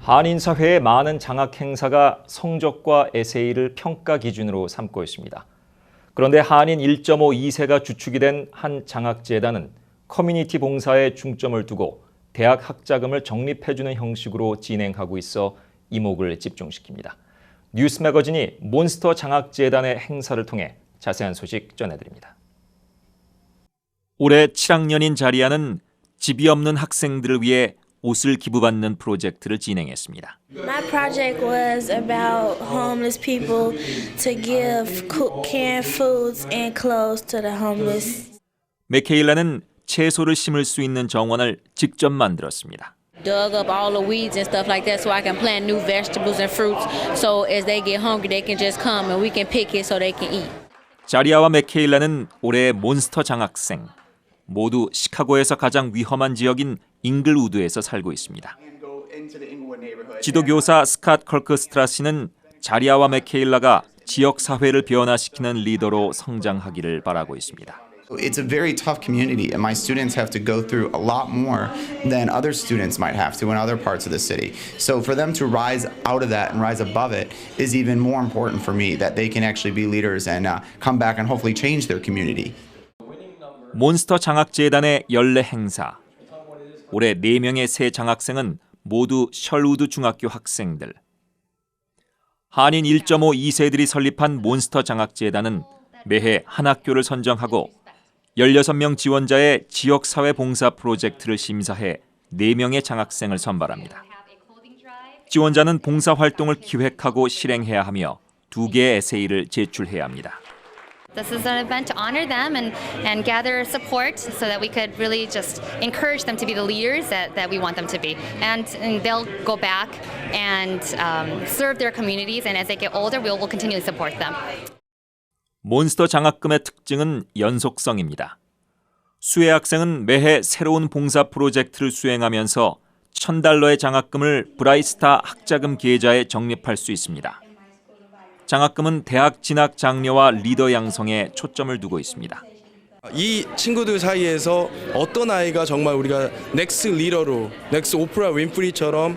한인 사회의 많은 장학 행사가 성적과 에세이를 평가 기준으로 삼고 있습니다. 그런데 한인 1.5-2세가 주축이 된 한 장학재단은 커뮤니티 봉사에 중점을 두고 대학 학자금을 적립해주는 형식으로 진행하고 있어 이목을 집중시킵니다. 뉴스 매거진이 몬스터 장학재단의 행사를 통해 자세한 소식 전해드립니다. 올해 7학년인 자리아는 집이 없는 학생들을 위해 옷을 기부받는 프로젝트를 진행했습니다. My project was about homeless people to give canned foods and clothes to the homeless. 메케일라는 채소를 심을 수 있는 정원을 직접 만들었습니다. dug up all the weeds and stuff like that so I can plant new vegetables and fruits so as they get hungry they can just come and we can pick it so they can eat. 자리아와 메케일라는 올해 몬스터 장학생. 모두 시카고에서 가장 위험한 지역인 잉글우드에서 살고 있습니다. 지도교사 스캇 컬크스트라시는 자리아와 메케일라가 지역 사회를 변화시키는 리더로 성장하기를 바라고 있습니다. It's a very tough community, and my students have to go through a lot more than other students might have to in other parts of the city. So, for them to rise out of that and rise above it is even more important for me that they can actually be leaders and uh, come back and hopefully change their community. 몬스터 장학재단의 연례 행사. 올해 4명의 새 장학생은 모두 셜우드 중학교 학생들. 한인 1.5-2세들이 설립한 몬스터 장학재단은 매해 한 학교를 선정하고 16명 지원자의 지역사회 봉사 프로젝트를 심사해 4명의 장학생을 선발합니다. 지원자는 봉사 활동을 기획하고 실행해야 하며 두 개의 에세이를 제출해야 합니다. This is an event to honor them and, and gather support so that we could really just encourage them to be the leaders that, that we want them to be. And, and they'll go back and um, serve their communities, and as they get older, we'll, we'll continually support them. 몬스터 장학금의 특징은 연속성입니다. 수혜 학생은 매해 새로운 봉사 프로젝트를 수행하면서 1000달러의 장학금을 브라이스타 학자금 계좌에 적립할 수 있습니다. 장학금은 대학 진학 장려와 리더 양성에 초점을 두고 있습니다. 이 친구들 사이에서 어떤 아이가 정말 우리가 넥스 리더로 넥스 오프라 윈프리처럼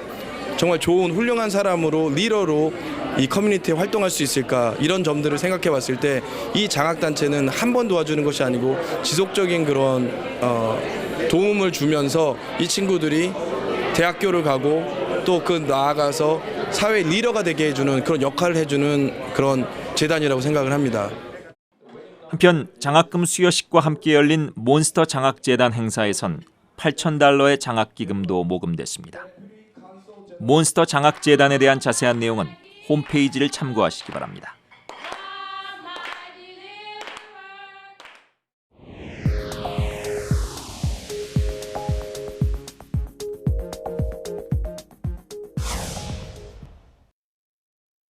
정말 좋은 훌륭한 사람으로 리더로 이 커뮤니티에 활동할 수 있을까 이런 점들을 생각해 봤을 때 이 장학 단체는 한 번 도와주는 것이 아니고 지속적인 그런 어, 도움을 주면서 이 친구들이 대학교를 가고 또 그 나아가서 사회 리더가 되게 해주는 그런 역할을 해주는 그런 재단이라고 생각을 합니다. 한편 장학금 수여식과 함께 열린 몬스터 장학재단 행사에선 8,000달러의 장학기금도 모금됐습니다. 몬스터 장학재단에 대한 자세한 내용은 홈페이지를 참고하시기 바랍니다.